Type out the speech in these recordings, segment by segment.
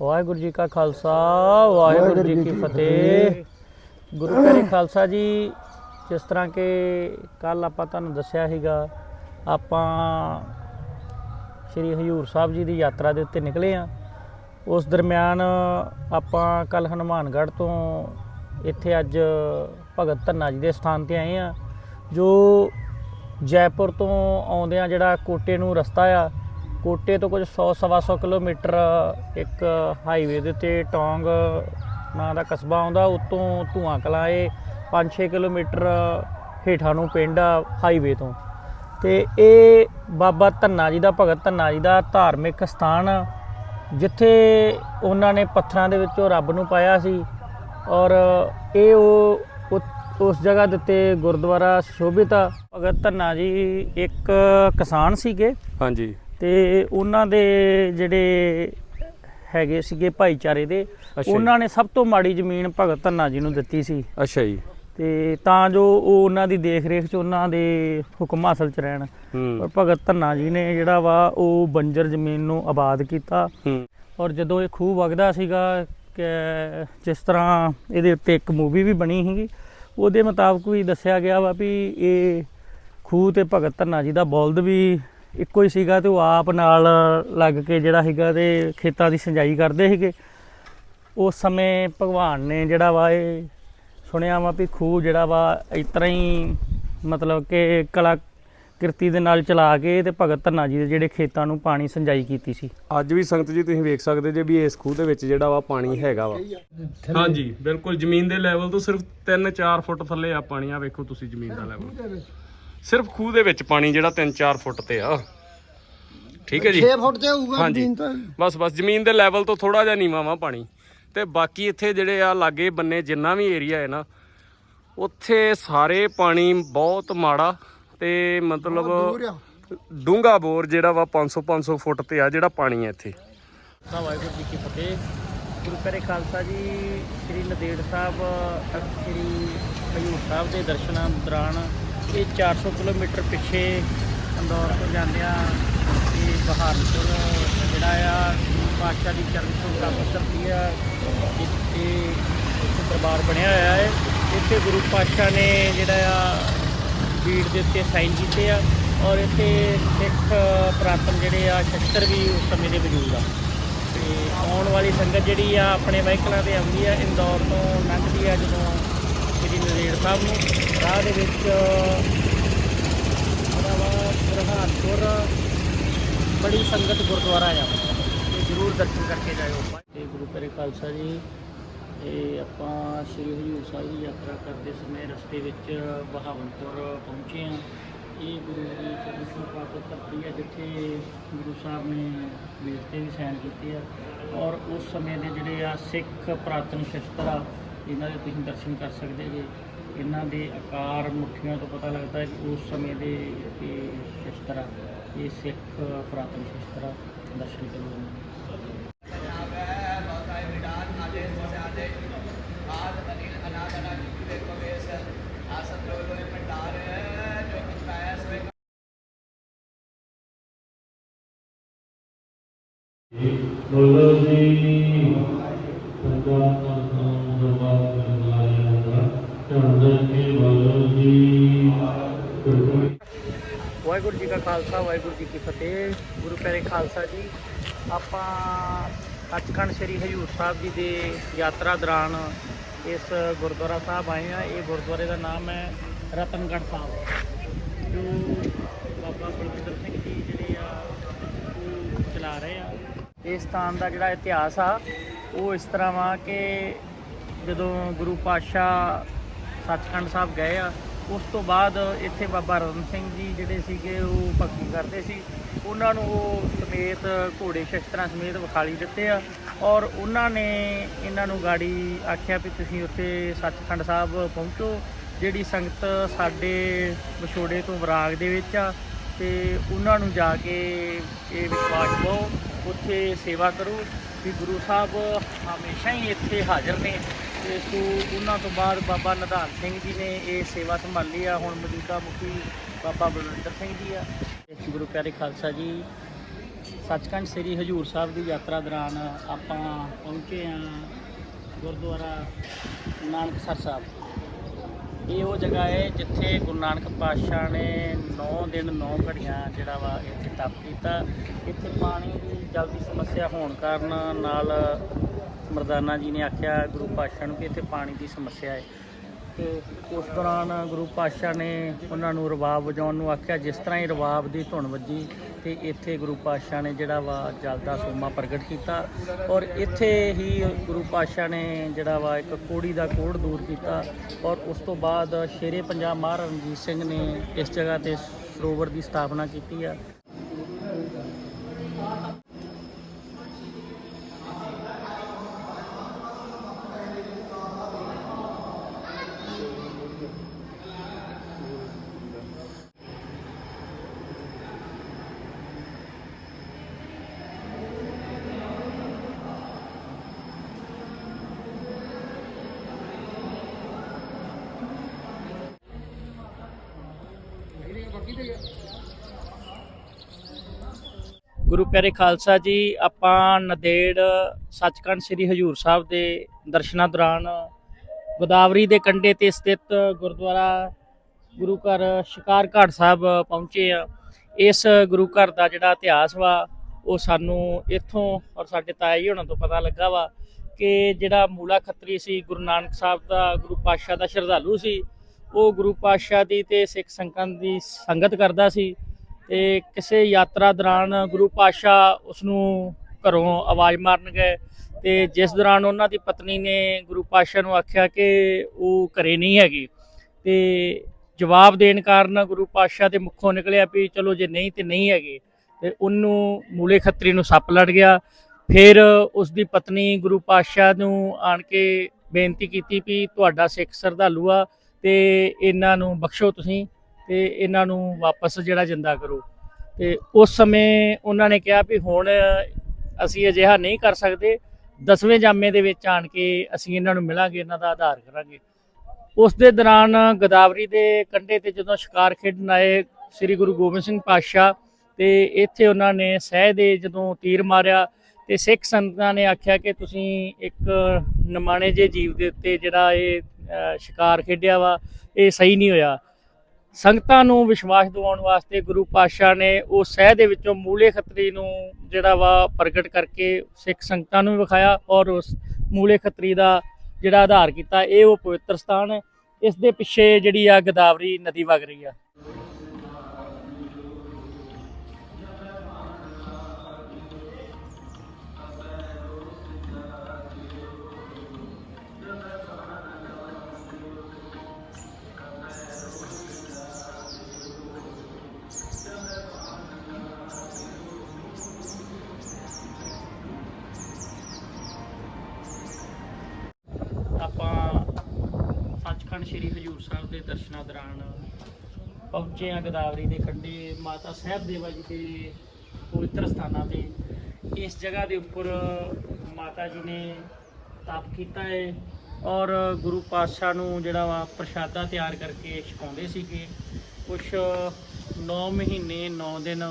ਵਾਹਿਗੁਰੂ ਜੀ ਕਾ ਖਾਲਸਾ ਵਾਹਿਗੁਰੂ ਜੀ ਕੀ ਫਤਿਹ। ਗੁਰੂ ਪਿਆਰੇ ਖਾਲਸਾ ਜੀ ਜਿਸ ਤਰ੍ਹਾਂ ਕਿ ਕੱਲ ਆਪਾਂ ਤੁਹਾਨੂੰ ਦੱਸਿਆ ਸੀਗਾ ਆਪਾਂ ਸ੍ਰੀ ਹਜੂਰ ਸਾਹਿਬ ਜੀ ਦੀ ਯਾਤਰਾ ਦੇ ਉੱਤੇ ਨਿਕਲੇ ਆ ਉਸ ਦਰਮਿਆਨ ਆਪਾਂ ਕੱਲ ਹਨੂਮਾਨਗੜ੍ਹ ਤੋਂ ਇੱਥੇ ਅੱਜ ਭਗਤ ਧੰਨਾ ਜੀ ਦੇ ਸਥਾਨ ਤੇ ਆਏ ਆ ਜੋ ਜੈਪੁਰ ਤੋਂ ਆਉਂਦਿਆਂ ਜਿਹੜਾ ਕੋਟੇ ਨੂੰ ਰਸਤਾ ਆ ਕੋਟੇ ਤੋਂ ਕੁਝ 100 ਸਵਾ ਸੌ ਕਿਲੋਮੀਟਰ ਇੱਕ ਹਾਈਵੇ ਦੇ ਉੱਤੇ ਟੌਂਗ ਨਾਂ ਦਾ ਕਸਬਾ ਆਉਂਦਾ ਉਤੋਂ ਧੂਆਂ ਕਲਾਂ ਇਹ 5-6 ਕਿਲੋਮੀਟਰ ਹੇਠਾਂ ਨੂੰ ਪਿੰਡ ਆ ਹਾਈਵੇ ਤੋਂ। ਤੇ ਇਹ ਬਾਬਾ ਧੰਨਾ ਜੀ ਦਾ ਭਗਤ ਧੰਨਾ ਜੀ ਦਾ ਧਾਰਮਿਕ ਸਥਾਨ ਆ, ਜਿੱਥੇ ਉਹਨਾਂ ਨੇ ਪੱਥਰਾਂ ਦੇ ਵਿੱਚੋਂ ਰੱਬ ਨੂੰ ਪਾਇਆ ਸੀ ਔਰ ਇਹ ਉਹ ਉਸ ਜਗ੍ਹਾ ਦੇ ਉੱਤੇ ਗੁਰਦੁਆਰਾ ਸ਼ੋਭਿਤ ਆ। ਭਗਤ ਧੰਨਾ ਜੀ ਇੱਕ ਕਿਸਾਨ ਸੀਗੇ। ਹਾਂਜੀ। ਤੇ ਉਹਨਾਂ ਦੇ ਜਿਹੜੇ ਹੈਗੇ ਸੀਗੇ ਭਾਈਚਾਰੇ ਦੇ। ਉਹਨਾਂ ਨੇ ਸਭ ਤੋਂ ਮਾੜੀ ਜ਼ਮੀਨ ਭਗਤ ਧੰਨਾ ਜੀ ਨੂੰ ਦਿੱਤੀ ਸੀ। ਅੱਛਾ ਜੀ। ਤੇ ਤਾਂ ਜੋ ਉਹ ਉਹਨਾਂ ਦੀ ਦੇਖ ਰੇਖ 'ਚ ਉਹਨਾਂ ਦੇ ਹੁਕਮ ਹਾਸਲ 'ਚ ਰਹਿਣ। ਪਰ ਭਗਤ ਧੰਨਾ ਜੀ ਨੇ ਜਿਹੜਾ ਵਾ ਉਹ ਬੰਜਰ ਜ਼ਮੀਨ ਨੂੰ ਆਬਾਦ ਕੀਤਾ। ਔਰ ਜਦੋਂ ਇਹ ਖੂਹ ਵਗਦਾ ਸੀਗਾ ਕਿ ਜਿਸ ਤਰ੍ਹਾਂ ਇਹਦੇ ਉੱਤੇ ਇੱਕ ਮੂਵੀ ਵੀ ਬਣੀ ਸੀਗੀ ਉਹਦੇ ਮੁਤਾਬਕ ਵੀ ਦੱਸਿਆ ਗਿਆ ਵਾ ਵੀ ਇਹ ਖੂਹ ਤੇ ਭਗਤ ਧੰਨਾ ਜੀ ਦਾ ਬੌਲਦ ਵੀ ਇੱਕੋ ਹੀ ਸੀਗਾ ਤੇ ਉਹ ਆਪ ਨਾਲ ਲੱਗ ਕੇ ਜਿਹੜਾ ਸੀਗਾ ਤੇ ਖੇਤਾਂ ਦੀ ਸਿੰਜਾਈ ਕਰਦੇ ਸੀਗੇ। ਉਸ ਸਮੇਂ ਭਗਵਾਨ ਨੇ ਜਿਹੜਾ ਵਾ ਇਹ ਸੁਣਿਆ ਵਾ ਵੀ ਖੂਹ ਜਿਹੜਾ ਵਾ ਇਸ ਤਰ੍ਹਾਂ ਹੀ ਮਤਲਬ ਕਿ ਕਲਾ ਕਿਰਤੀ ਦੇ ਨਾਲ ਚਲਾ ਕੇ ਤੇ ਭਗਤ ਧੰਨਾ ਜੀ ਦੇ ਜਿਹੜੇ ਖੇਤਾਂ ਨੂੰ ਪਾਣੀ ਸਿੰਜਾਈ ਕੀਤੀ ਸੀ। ਅੱਜ ਵੀ ਸੰਗਤ ਜੀ ਤੁਸੀਂ ਵੇਖ ਸਕਦੇ ਜੇ ਵੀ ਇਸ ਖੂਹ ਦੇ ਵਿੱਚ ਜਿਹੜਾ ਵਾ ਪਾਣੀ ਹੈਗਾ ਵਾ। ਹਾਂਜੀ ਬਿਲਕੁਲ ਜ਼ਮੀਨ ਦੇ ਲੈਵਲ ਤੋਂ ਸਿਰਫ 3-4 ਫੁੱਟ ਥੱਲੇ ਆ ਪਾਣੀ ਆ ਵੇਖੋ ਤੁਸੀਂ ਜ਼ਮੀਨ ਦਾ ਲੈਵਲ ਸਿਰਫ ਖੂਹ ਦੇ ਵਿੱਚ ਪਾਣੀ ਜਿਹੜਾ 3-4 ਫੁੱਟ ਤੇ ਆ। ਠੀਕ ਹੈ ਜੀ? 6 ਫੁੱਟ ਤੇ ਹੋਊਗਾ ਹਾਂਜੀ। ਜ਼ਮੀਨ ਤਾਂ। ਬਸ ਬਸ ਜ਼ਮੀਨ ਦੇ ਲੈਵਲ ਤੋਂ ਥੋੜਾ ਜਿਹਾ ਨੀਵਾਂ ਵਾ ਪਾਣੀ। ਤੇ ਬਾਕੀ ਇੱਥੇ ਜਿਹੜੇ ਆ ਲਾਗੇ ਬੰਨੇ ਜਿੰਨਾ ਵੀ ਏਰੀਆ ਹੈ ਨਾ ਉੱਥੇ ਸਾਰੇ ਪਾਣੀ ਬਹੁਤ ਮਾੜਾ ਤੇ ਮਤਲਬ ਡੂੰਗਾ ਬੋਰ ਜਿਹੜਾ ਵਾ 500 500 ਫੁੱਟ ਤੇ ਆ ਜਿਹੜਾ ਪਾਣੀ ਹੈ ਇੱਥੇ। ਸਾ ਵਾਹਿਗੁਰੂ ਜੀ ਕੀ ਫਤਿਹ। ਗੁਰੂ ਕਰੇ ਖਾਲਸਾ ਜੀ ਸ੍ਰੀ ਨਦੇੜ ਸਾਹਿਬ ਸ੍ਰੀ ਹਜੂਰ ਸਾਹਿਬ ਦੇ ਦਰਸ਼ਨਾਂ ਦੌਰਾਨ ਇਹ 400 ਕਿਲੋਮੀਟਰ ਪਿੱਛੇ ਅੰਦੌਰ ਤੋਂ ਜਾਂਦਿਆਂ ਇਹ ਬਹਾਰਪੁਰ ਜਿਹੜਾ ਆ, ਗੁਰੂ ਪਾਤਸ਼ਾਹ ਦੀ ਚਰਨ ਤੋਂ ਪ੍ਰਾਪਤ ਕਰਦੀ ਆ। ਇੱਥੇ ਇੱਥੇ ਦਰਬਾਰ ਬਣਿਆ ਹੋਇਆ ਹੈ। ਇੱਥੇ ਗੁਰੂ ਪਾਤਸ਼ਾਹ ਨੇ ਜਿਹੜਾ ਆ, ਬੀੜ ਦੇ ਉੱਤੇ ਸਾਈਨ ਕੀਤੇ ਆ ਔਰ ਇੱਥੇ ਸਿੱਖ ਪ੍ਰਾਤਨ ਜਿਹੜੇ ਆ, ਸ਼ਸਤਰ ਵੀ ਉਸ ਸਮੇਂ ਦੇ ਮੌਜੂਦ ਆ। ਤੇ ਆਉਣ ਵਾਲੀ ਸੰਗਤ ਜਿਹੜੀ ਆ, ਆਪਣੇ ਵਹੀਕਲਾਂ ਤੇ ਆਉਂਦੀ ਆ, ਇੰਦੌਰ ਤੋਂ ਲੰਘਦੀ ਆ ਜਦੋਂ ਸ੍ਰੀ ਸਾਹਿਬ ਨੂੰ। ਰਾਹ ਦੇ ਵਿੱਚ ਜਿਹੜਾ ਵਾ ਬਰਹਾਨਪੁਰ ਬੜੀ ਸੰਗਤ ਗੁਰਦੁਆਰਾ ਆ। ਤੇ ਜ਼ਰੂਰ ਦਰਸ਼ਨ ਕਰਕੇ ਜਾਇਓ। ਤੇ ਗੁਰੂ ਕਰੇ ਖਾਲਸਾ ਜੀ ਇਹ ਆਪਾਂ ਸ੍ਰੀ ਹਜੂਰ ਸਾਹਿਬ ਦੀ ਯਾਤਰਾ ਕਰਦੇ ਸਮੇਂ ਰਸਤੇ ਵਿੱਚ ਬਹਾਵਨਪੁਰ ਪਹੁੰਚੇ ਹਾਂ। ਇਹ ਗੁਰੂ ਦੀ ਚਰਨ ਪ੍ਰਾਪਤ ਧਰਤੀ ਹੈ ਜਿੱਥੇ ਗੁਰੂ ਸਾਹਿਬ ਨੇ ਵੀਰ ਤੇ ਵੀ ਸਾਈਨ ਕੀਤੇ ਆ। ਔਰ ਉਸ ਸਮੇਂ ਦੇ ਜਿਹੜੇ ਆ ਸਿੱਖ ਪ੍ਰਾਤਨ ਸ਼ਸਤਰ ਆ ਇਹਨਾਂ ਦੇ ਤੁਸੀਂ ਦਰਸ਼ਨ ਕਰ ਸਕਦੇ ਜੇ। ਇਹਨਾਂ ਦੇ ਆਕਾਰ ਮੁੱਠੀਆਂ ਤੋਂ ਪਤਾ ਲੱਗਦਾ ਹੈ ਕਿ ਉਸ ਸਮੇਂ ਦੇ ਇਹ ਸ਼ਸਤਰ ਇਹ ਸਿੱਖ ਪ੍ਰਾਤਨ ਸ਼ਸਤਰ ਦਰਸ਼ਨ ਕਰੋ ਬੋਲੋ ਜੀ। ਪੰਜਾ ਜੀ ਕਾ ਖਾਲਸਾ, ਵਾਹਿਗੁਰੂ ਜੀ ਕੀ ਫਤਿਹ। ਗੁਰੂ ਪਿਆਰੇ ਖਾਲਸਾ ਜੀ, ਆਪਾਂ ਸੱਚਖੰਡ ਸ੍ਰੀ ਹਜੂਰ ਸਾਹਿਬ ਜੀ ਦੇ ਯਾਤਰਾ ਦੌਰਾਨ ਇਸ ਗੁਰਦੁਆਰਾ ਸਾਹਿਬ ਆਏ ਆ ਇਹ ਗੁਰਦੁਆਰੇ ਦਾ ਨਾਮ ਹੈ ਰਤਨਗੜ੍ਹ ਸਾਹਿਬ। ਜੋ ਬਾਬਾ ਬਲਵਿੰਦਰ ਸਿੰਘ ਜੀ ਜਿਹੜੇ ਆ, ਉਹ ਚਲਾ ਰਹੇ ਆ। ਇਸ ਸਥਾਨ ਦਾ ਜਿਹੜਾ ਇਤਿਹਾਸ ਆ, ਉਹ ਇਸ ਤਰ੍ਹਾਂ ਵਾ ਕਿ ਜਦੋਂ ਗੁਰੂ ਪਾਤਸ਼ਾਹ ਸੱਚਖੰਡ ਸਾਹਿਬ ਗਏ ਆ ਉਸ ਤੋਂ ਬਾਅਦ ਇੱਥੇ ਬਾਬਾ ਰਤਨ ਸਿੰਘ ਜੀ ਜਿਹੜੇ ਸੀਗੇ, ਉਹ ਭਗਤੀ ਕਰਦੇ ਸੀ। ਉਹਨਾਂ ਨੂੰ ਉਹ ਸਮੇਤ ਘੋੜੇ ਸ਼ਸਤਰਾਂ ਸਮੇਤ ਵਿਖਾਲੀ ਦਿੱਤੇ ਆ। ਔਰ ਉਹਨਾਂ ਨੇ ਇਹਨਾਂ ਨੂੰ ਗਾੜੀ ਆਖਿਆ ਵੀ ਤੁਸੀਂ ਉੱਥੇ ਸੱਚਖੰਡ ਸਾਹਿਬ ਪਹੁੰਚੋ, ਜਿਹੜੀ ਸੰਗਤ ਸਾਡੇ ਵਿਛੋੜੇ ਤੋਂ ਵਿਰਾਗ ਦੇ ਵਿੱਚ ਆ। ਤੇ ਉਹਨਾਂ ਨੂੰ ਜਾ ਕੇ ਇਹ ਵਿਸ਼ਵਾਸ ਪਾਓ ਉੱਥੇ ਸੇਵਾ ਕਰੋ ਵੀ ਗੁਰੂ ਸਾਹਿਬ ਹਮੇਸ਼ਾ ਹੀ ਇੱਥੇ ਹਾਜ਼ਰ ਨੇ। ਤੇ ਸੋ ਉਹਨਾਂ ਤੋਂ ਬਾਅਦ ਬਾਬਾ ਨਿਧਾਨ ਸਿੰਘ ਜੀ ਨੇ ਇਹ ਸੇਵਾ ਸੰਭਾਲੀ ਆ। ਹੁਣ ਮੌਜੂਦਾ ਮੁਖੀ ਬਾਬਾ ਬਲਵਿੰਦਰ ਸਿੰਘ ਜੀ ਆ। ਗੁਰੂ ਪਿਆਰੇ ਖਾਲਸਾ ਜੀ, ਸੱਚਖੰਡ ਸ੍ਰੀ ਹਜੂਰ ਸਾਹਿਬ ਦੀ ਯਾਤਰਾ ਦੌਰਾਨ ਆਪਾਂ ਪਹੁੰਚੇ ਆ ਗੁਰਦੁਆਰਾ ਨਾਨਕਸਰ ਸਾਹਿਬ। ਇਹ ਉਹ ਜਗ੍ਹਾ ਹੈ ਜਿੱਥੇ ਗੁਰੂ ਨਾਨਕ ਪਾਤਸ਼ਾਹ ਨੇ 9 ਦਿਨ 9 ਘੜੀਆਂ ਜਿਹੜਾ ਵਾ ਇੱਥੇ ਤਪ ਕੀਤਾ। ਇੱਥੇ ਪਾਣੀ ਦੀ ਜਲ ਦੀ ਸਮੱਸਿਆ ਹੋਣ ਕਾਰਨ ਨਾਲ ਮਰਦਾਨਾ ਜੀ ਨੇ ਆਖਿਆ ਗੁਰੂ ਪਾਤਸ਼ਾਹ ਨੂੰ ਕਿ ਇੱਥੇ ਪਾਣੀ ਦੀ ਸਮੱਸਿਆ ਹੈ। ਤੇ ਉਸ ਦੌਰਾਨ ਗੁਰੂ ਪਾਤਸ਼ਾਹ ਨੇ ਉਹਨਾਂ ਨੂੰ ਰਬਾਬ ਵਜਾਉਣ ਨੂੰ ਆਖਿਆ, ਜਿਸ ਤਰ੍ਹਾਂ ਹੀ ਰਬਾਬ ਦੀ ਧੁਨ ਵੱਜੀ, ਤੇ ਇੱਥੇ ਗੁਰੂ ਪਾਤਸ਼ਾਹ ਨੇ ਜਿਹੜਾ ਵਾ ਜਲ ਦਾ ਸੋਮਾ ਪ੍ਰਗਟ ਕੀਤਾ ਔਰ ਇੱਥੇ ਹੀ ਗੁਰੂ ਪਾਤਸ਼ਾਹ ਨੇ ਜਿਹੜਾ ਵਾ ਇੱਕ ਕੋੜੀ ਦਾ ਕੋੜ ਦੂਰ ਕੀਤਾ ਔਰ ਉਸ ਤੋਂ ਬਾਅਦ ਸ਼ੇਰੇ ਪੰਜਾਬ ਮਹਾਰਾਜਾ ਰਣਜੀਤ ਸਿੰਘ ਨੇ ਇਸ ਜਗ੍ਹਾ ਤੇ ਸਰੋਵਰ ਦੀ ਸਥਾਪਨਾ ਕੀਤੀ ਆ। ਗੁਰੂ ਪਿਆਰੇ ਖਾਲਸਾ ਜੀ, ਆਪਾਂ ਨਦੇੜ ਸੱਚਖੰਡ ਸ੍ਰੀ ਹਜੂਰ ਸਾਹਿਬ ਦੇ ਦਰਸ਼ਨਾਂ ਦੌਰਾਨ ਗੋਦਾਵਰੀ ਦੇ ਕੰਢੇ ਤੇ ਸਥਿਤ ਗੁਰਦੁਆਰਾ ਗੁਰੂ ਘਰ ਸ਼ਿਕਾਰ ਘਾਟ ਸਾਹਿਬ ਪਹੁੰਚੇ ਆ ਇਸ ਗੁਰੂ ਘਰ ਦਾ ਜਿਹੜਾ ਇਤਿਹਾਸ ਵਾ, ਉਹ ਸਾਨੂੰ ਇੱਥੋਂ ਔਰ ਸਾਡੇ ਤਾਇਆ ਜੀ ਹੋਣਾ ਤੋਂ ਪਤਾ ਲੱਗਾ ਵਾ ਕਿ ਜਿਹੜਾ ਮੂਲਾ ਖੱਤਰੀ ਸੀ, ਗੁਰੂ ਨਾਨਕ ਸਾਹਿਬ ਦਾ ਗੁਰੂ ਪਾਤਸ਼ਾਹ ਦਾ ਸ਼ਰਧਾਲੂ ਸੀ ਉਹ ਗੁਰੂ ਪਾਤਸ਼ਾਹ ਦੀ ਤੇ ਸਿੱਖ ਸੰਗਤਾਂ ਦੀ ਸੰਗਤ ਕਰਦਾ ਸੀ ਤੇ ਕਿਸੇ ਯਾਤਰਾ ਦੌਰਾਨ ਗੁਰੂ ਪਾਤਸ਼ਾਹ ਉਸ ਨੂੰ ਘਰੋਂ ਆਵਾਜ਼ ਮਾਰਨ ਗਏ ਤੇ ਜਿਸ ਦੌਰਾਨ ਉਹਨਾਂ ਦੀ ਪਤਨੀ ਨੇ ਗੁਰੂ ਪਾਤਸ਼ਾਹ ਨੂੰ ਆਖਿਆ ਕਿ ਉਹ ਘਰੇ ਨਹੀਂ ਹੈਗੀ ਤੇ ਜਵਾਬ ਦੇਣ ਕਾਰਨ ਗੁਰੂ ਪਾਤਸ਼ਾਹ ਦੇ ਮੁੱਖੋਂ ਨਿਕਲਿਆ ਵੀ ਚਲੋ ਜੇ ਨਹੀਂ ਤੇ ਨਹੀਂ ਹੈਗੇ ਤੇ ਉਹਨੂੰ ਮੂਲੇ ਖੱਤਰੀ ਨੂੰ ਸੱਪ ਲੜ ਗਿਆ। ਫਿਰ ਉਸ ਦੀ ਪਤਨੀ ਗੁਰੂ ਪਾਤਸ਼ਾਹ ਨੂੰ ਆਣ ਕੇ ਬੇਨਤੀ ਕੀਤੀ ਵੀ ਤੁਹਾਡਾ ਸਿੱਖ ਸ਼ਰਧਾਲੂ ਆ ਤੇ ਇਹਨਾਂ ਨੂੰ ਬਖਸ਼ੋ ਤੁਸੀਂ ਤੇ ਇਹਨਾਂ ਨੂੰ ਵਾਪਸ ਜਿਹੜਾ ਜਿੰਦਾ ਕਰੋ। ਤੇ ਉਸ ਸਮੇਂ ਉਹਨਾਂ ਨੇ ਕਿਹਾ ਵੀ ਹੁਣ ਅਸੀਂ ਅਜਿਹਾ ਨਹੀਂ ਕਰ ਸਕਦੇ, ਦਸਵੇਂ ਜਾਮੇ ਦੇ ਵਿੱਚ ਆਣ ਕੇ ਅਸੀਂ ਇਹਨਾਂ ਨੂੰ ਮਿਲਾਂਗੇ, ਇਹਨਾਂ ਦਾ ਆਧਾਰ ਕਰਾਂਗੇ। ਉਸ ਦੇ ਦੌਰਾਨ ਗੋਦਾਵਰੀ ਦੇ ਕੰਢੇ ਤੇ ਜਦੋਂ ਸ਼ਿਕਾਰ ਖੇਡਣ ਆਏ ਸ੍ਰੀ ਗੁਰੂ ਗੋਬਿੰਦ ਸਿੰਘ ਪਾਤਸ਼ਾਹ ਤੇ ਇੱਥੇ ਉਹਨਾਂ ਨੇ ਸਹਿ ਦੇ ਜਦੋਂ ਤੀਰ ਮਾਰਿਆ ਤੇ ਸਿੱਖ ਸੰਤਾਂ ਨੇ ਆਖਿਆ ਕਿ ਤੁਸੀਂ ਇੱਕ ਨਮਾਣੇ ਜੇ ਜੀਵ ਦੇ ਉੱਤੇ ਜਿਹੜਾ ਇਹ ਸ਼ਿਕਾਰ ਖੇਡਿਆ ਵਾ, ਇਹ ਸਹੀ ਨਹੀਂ ਹੋਇਆ। ਸੰਗਤਾਂ ਨੂੰ ਵਿਸ਼ਵਾਸ ਦਿਵਾਉਣ ਵਾਸਤੇ ਗੁਰੂ ਪਾਤਸ਼ਾਹ ਨੇ ਉਹ ਸਹਿ ਦੇ ਵਿੱਚੋਂ ਮੂਲੇ ਖੱਤਰੀ ਨੂੰ ਜਿਹੜਾ ਵਾ ਪ੍ਰਗਟ ਕਰਕੇ ਸਿੱਖ ਸੰਗਤਾਂ ਨੂੰ ਵੀ ਵਿਖਾਇਆ ਔਰ ਉਸ ਮੂਲੇ ਖੱਤਰੀ ਦਾ ਜਿਹੜਾ ਆਧਾਰ ਕੀਤਾ, ਇਹ ਉਹ ਪਵਿੱਤਰ ਸਥਾਨ ਹੈ। ਇਸ ਦੇ ਪਿੱਛੇ ਜਿਹੜੀ ਆ ਗੋਦਾਵਰੀ ਨਦੀ ਵਗ ਰਹੀ ਆ। ਸੱਚਖੰਡ ਸ੍ਰੀ ਹਜੂਰ ਸਾਹਿਬ ਦੇ ਦਰਸ਼ਨਾਂ ਦੌਰਾਨ ਪਹੁੰਚੇ ਆ ਗੋਦਾਵਰੀ ਦੇ ਕੰਢੇ ਮਾਤਾ ਸਾਹਿਬ ਦੇਵਾ ਜੀ ਦੇ ਪਵਿੱਤਰ ਸਥਾਨਾਂ ਤੇ। ਇਸ ਜਗ੍ਹਾ ਦੇ ਉੱਪਰ ਮਾਤਾ ਜੀ ਨੇ ਤਪ ਕੀਤਾ ਹੈ ਔਰ ਗੁਰੂ ਪਾਤਸ਼ਾਹ ਨੂੰ ਜਿਹੜਾ ਵਾ ਪ੍ਰਸ਼ਾਦਾ ਤਿਆਰ ਕਰਕੇ ਛਕਾਉਂਦੇ ਸੀਗੇ। ਕੁਛ 9 ਮਹੀਨੇ 9 ਦਿਨ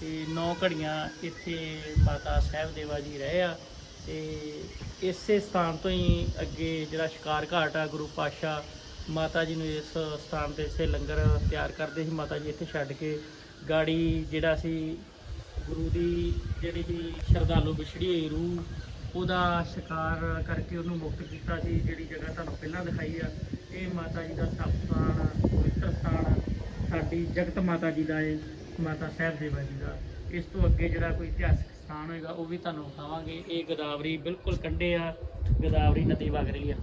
ਤੇ 9 ਘੜੀਆਂ ਇੱਥੇ ਮਾਤਾ ਸਾਹਿਬ ਦੇਵਾ ਜੀ ਰਹੇ ਆ। ਤੇ ਇਸੇ ਸਥਾਨ ਤੋਂ ਹੀ ਅੱਗੇ ਜਿਹੜਾ ਸ਼ਿਕਾਰ ਘਾਟ ਆ, ਗੁਰੂ ਪਾਤਸ਼ਾਹ ਮਾਤਾ ਜੀ ਨੂੰ ਇਸ ਸਥਾਨ ਤੇ ਇਸੇ ਲੰਗਰ ਤਿਆਰ ਕਰਦੇ ਸੀ, ਮਾਤਾ ਜੀ ਇੱਥੇ ਛੱਡ ਕੇ ਗਾੜੀ ਜਿਹੜਾ ਸੀ ਗੁਰੂ ਦੀ ਜਿਹੜੀ ਸੀ ਸ਼ਰਧਾਲੂ ਵਿਛੜੀ ਹੋਈ ਰੂਹ, ਉਹਦਾ ਸ਼ਿਕਾਰ ਕਰਕੇ ਉਹਨੂੰ ਮੁਕਤ ਕੀਤਾ ਸੀ, ਜਿਹੜੀ ਜਗ੍ਹਾ ਤੁਹਾਨੂੰ ਪਹਿਲਾਂ ਦਿਖਾਈ ਆ, ਇਹ ਮਾਤਾ ਜੀ ਦਾ ਤਪ ਸਥਾਨ ਪਵਿੱਤਰ ਸਥਾਨ ਸਾਡੀ ਜਗਤ ਮਾਤਾ ਜੀ ਦਾ ਹੈ ਮਾਤਾ ਸਾਹਿਬ ਦੇਵਾ ਜੀ ਦਾ। ਇਸ ਤੋਂ ਅੱਗੇ ਜਿਹੜਾ ਕੋਈ ਇਤਿਹਾਸਕ ਸਥਾਨ ਹੋਏਗਾ, ਉਹ ਵੀ ਤੁਹਾਨੂੰ ਦਿਖਾਵਾਂਗੇ ਇਹ ਗੋਦਾਵਰੀ ਬਿਲਕੁਲ ਕੰਢੇ ਆ, ਗੋਦਾਵਰੀ ਨਦੀ ਵਗ ਰਹੀ ਆ।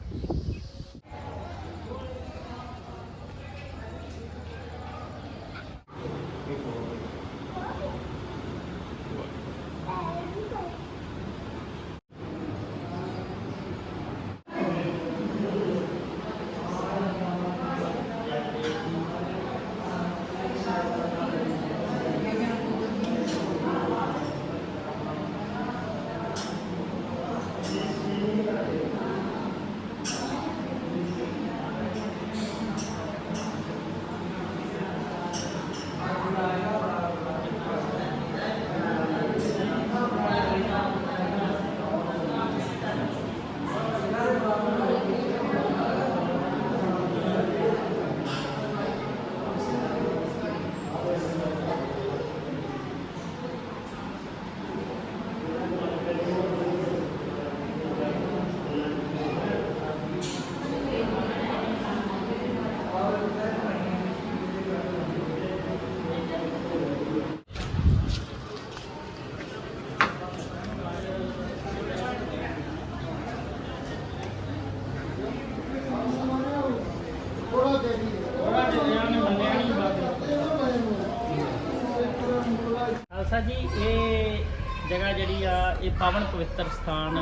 ਜਗ੍ਹਾ ਜਿਹੜੀ ਆ, ਇਹ ਪਾਵਨ ਪਵਿੱਤਰ ਸਥਾਨ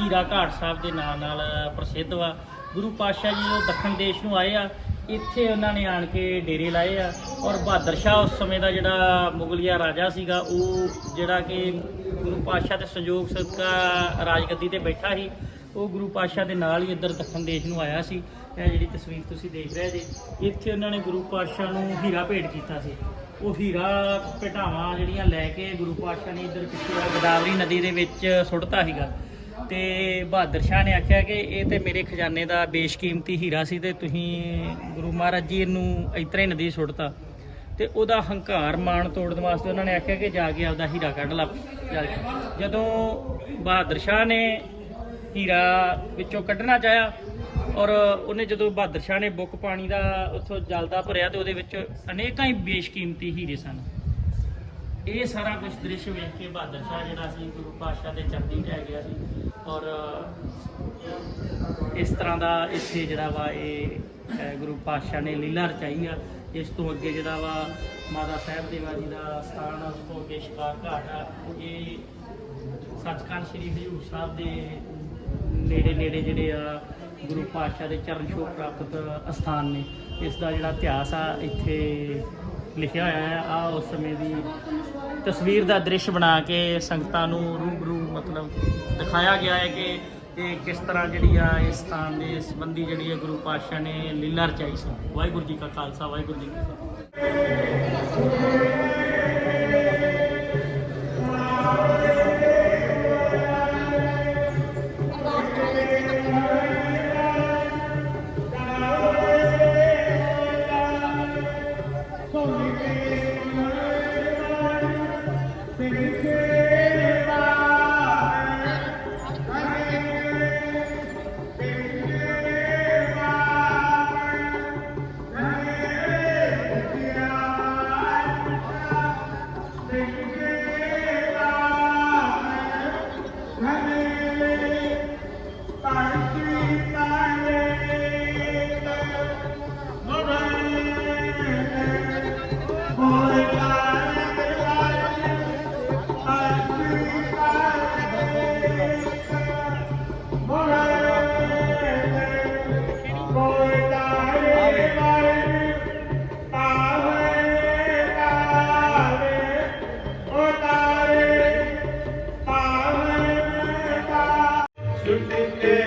ਹੀਰਾ ਘਾਟ ਸਾਹਿਬ ਦੇ ਨਾਂ ਨਾਲ ਪ੍ਰਸਿੱਧ ਵਾ। ਗੁਰੂ ਪਾਤਸ਼ਾਹ ਜੀ ਉਹ ਦੱਖਣ ਦੇਸ਼ ਨੂੰ ਆਏ ਆ। ਇੱਥੇ ਉਹਨਾਂ ਨੇ ਆਣ ਕੇ ਡੇਰੇ ਲਾਏ ਆ ਔਰ ਬਹਾਦਰ ਸ਼ਾਹ ਉਸ ਸਮੇਂ ਦਾ ਜਿਹੜਾ ਮੁਗਲਿਆ ਰਾਜਾ ਸੀਗਾ, ਉਹ ਜਿਹੜਾ ਕਿ ਗੁਰੂ ਪਾਤਸ਼ਾਹ ਦੇ ਸੰਯੋਗ ਸਦਕਾ ਰਾਜਗੱਦੀ ਤੇ ਬੈਠਾ ਸੀ, ਉਹ ਗੁਰੂ ਪਾਤਸ਼ਾਹ ਦੇ ਨਾਲ ਹੀ ਇੱਧਰ ਦੱਖਣ ਦੇਸ਼ ਨੂੰ ਆਇਆ ਸੀ। ਇਹ ਜਿਹੜੀ ਤਸਵੀਰ ਤੁਸੀਂ ਦੇਖ ਰਹੇ ਜੀ, ਇੱਥੇ ਉਹਨਾਂ ਨੇ ਗੁਰੂ ਪਾਤਸ਼ਾਹ ਨੂੰ ਹੀਰਾ ਭੇਟ ਕੀਤਾ ਸੀ। ਉਹ ਹੀਰਾ ਭੇਟਾਵਾਂ ਜਿਹੜੀਆਂ ਲੈ ਕੇ ਗੁਰੂ ਪਾਤਸ਼ਾਹ ਨੇ ਇੱਧਰ ਪਿੱਛੇ ਗੋਦਾਵਰੀ ਨਦੀ ਦੇ ਵਿੱਚ ਸੁੱਟਤਾ ਸੀਗਾ। ਤੇ ਬਹਾਦਰ ਸ਼ਾਹ ਨੇ ਆਖਿਆ ਕਿ ਇਹ ਤੇ ਮੇਰੇ ਖਜ਼ਾਨੇ ਦਾ ਬੇਸ਼ਕੀਮਤੀ ਹੀਰਾ ਸੀ ਤੇ ਤੁਸੀਂ ਗੁਰੂ ਮਹਾਰਾਜ ਜੀ ਇਹਨੂੰ ਇਤਰੇ ਨਦੀ ਸੁੱਟਤਾ। ਤੇ ਉਹਦਾ ਹੰਕਾਰ ਮਾਣ ਤੋੜਨ ਵਾਸਤੇ ਉਹਨਾਂ ਨੇ ਆਖਿਆ ਕਿ ਜਾ ਕੇ ਆਪਦਾ ਹੀਰਾ ਕੱਢ ਲਾ। ਜਦੋਂ ਬਹਾਦਰ ਸ਼ਾਹ ਨੇ ਹੀਰਾ ਵਿੱਚੋਂ ਕੱਢਣਾ ਚਾਹਿਆ ਔਰ ਉਹਨੇ ਜਦੋਂ ਬਹਾਦਰ ਸ਼ਾਹ ਨੇ ਬੁੱਕ ਪਾਣੀ ਦਾ ਉੱਥੋਂ ਜਲਦਾ ਭਰਿਆ ਤੇ ਉਹਦੇ ਵਿੱਚ ਅਨੇਕਾਂ ਹੀ ਬੇਸ਼ਕੀਮਤੀ ਹੀਰੇ ਸਨ। ਇਹ ਸਾਰਾ ਕੁਝ ਦ੍ਰਿਸ਼ ਵੇਖ ਕੇ ਬਹਾਦਰ ਸ਼ਾਹ ਜਿਹੜਾ ਸੀ, ਗੁਰੂ ਪਾਤਸ਼ਾਹ ਦੇ ਚਰਨੀ ਟਹਿ ਗਿਆ ਸੀ। ਔਰ ਇਸ ਤਰ੍ਹਾਂ ਦਾ ਇੱਥੇ ਜਿਹੜਾ ਵਾ ਇਹ ਗੁਰੂ ਪਾਤਸ਼ਾਹ ਨੇ ਲੀਲਾ ਰਚਾਈ ਆ ਇਸ ਤੋਂ ਅੱਗੇ ਜਿਹੜਾ ਵਾ ਮਾਤਾ ਸਾਹਿਬ ਦੇਵਾ ਜੀ ਦਾ ਸਥਾਨ ਆ, ਉਸ ਤੋਂ ਅੱਗੇ ਸ਼ਿਕਾਰ ਘਾਟ ਆ, ਇਹ ਸੱਚਖੰਡ ਸ੍ਰੀ ਹਜੂਰ ਸਾਹਿਬ ਦੇ ਨੇੜੇ ਨੇੜੇ ਜਿਹੜੇ ਆ ਗੁਰੂ ਪਾਤਸ਼ਾਹ ਦੇ ਚਰਨ ਛੋਹ ਪ੍ਰਾਪਤ ਅਸਥਾਨ ਨੇ। ਇਸ ਦਾ ਜਿਹੜਾ ਇਤਿਹਾਸ ਆ, ਇੱਥੇ ਲਿਖਿਆ ਹੋਇਆ ਹੈ। ਆ ਉਸ ਸਮੇਂ ਦੀ ਤਸਵੀਰ ਦਾ ਦ੍ਰਿਸ਼ ਬਣਾ ਕੇ ਸੰਗਤਾਂ ਨੂੰ ਰੂਬਰੂ ਮਤਲਬ ਦਿਖਾਇਆ ਗਿਆ ਹੈ ਕਿ ਇਹ ਕਿਸ ਤਰ੍ਹਾਂ ਜਿਹੜੀ ਆ ਇਸ ਸਥਾਨ ਦੇ ਸੰਬੰਧੀ ਜਿਹੜੀ ਹੈ ਗੁਰੂ ਪਾਤਸ਼ਾਹ ਨੇ ਲੀਲਾ ਰਚਾਈ ਸੀ। ਵਾਹਿਗੁਰੂ ਜੀ ਕਾ ਖਾਲਸਾ, ਵਾਹਿਗੁਰੂ ਜੀ ਕੀ ਫਤਿਹ। Do you.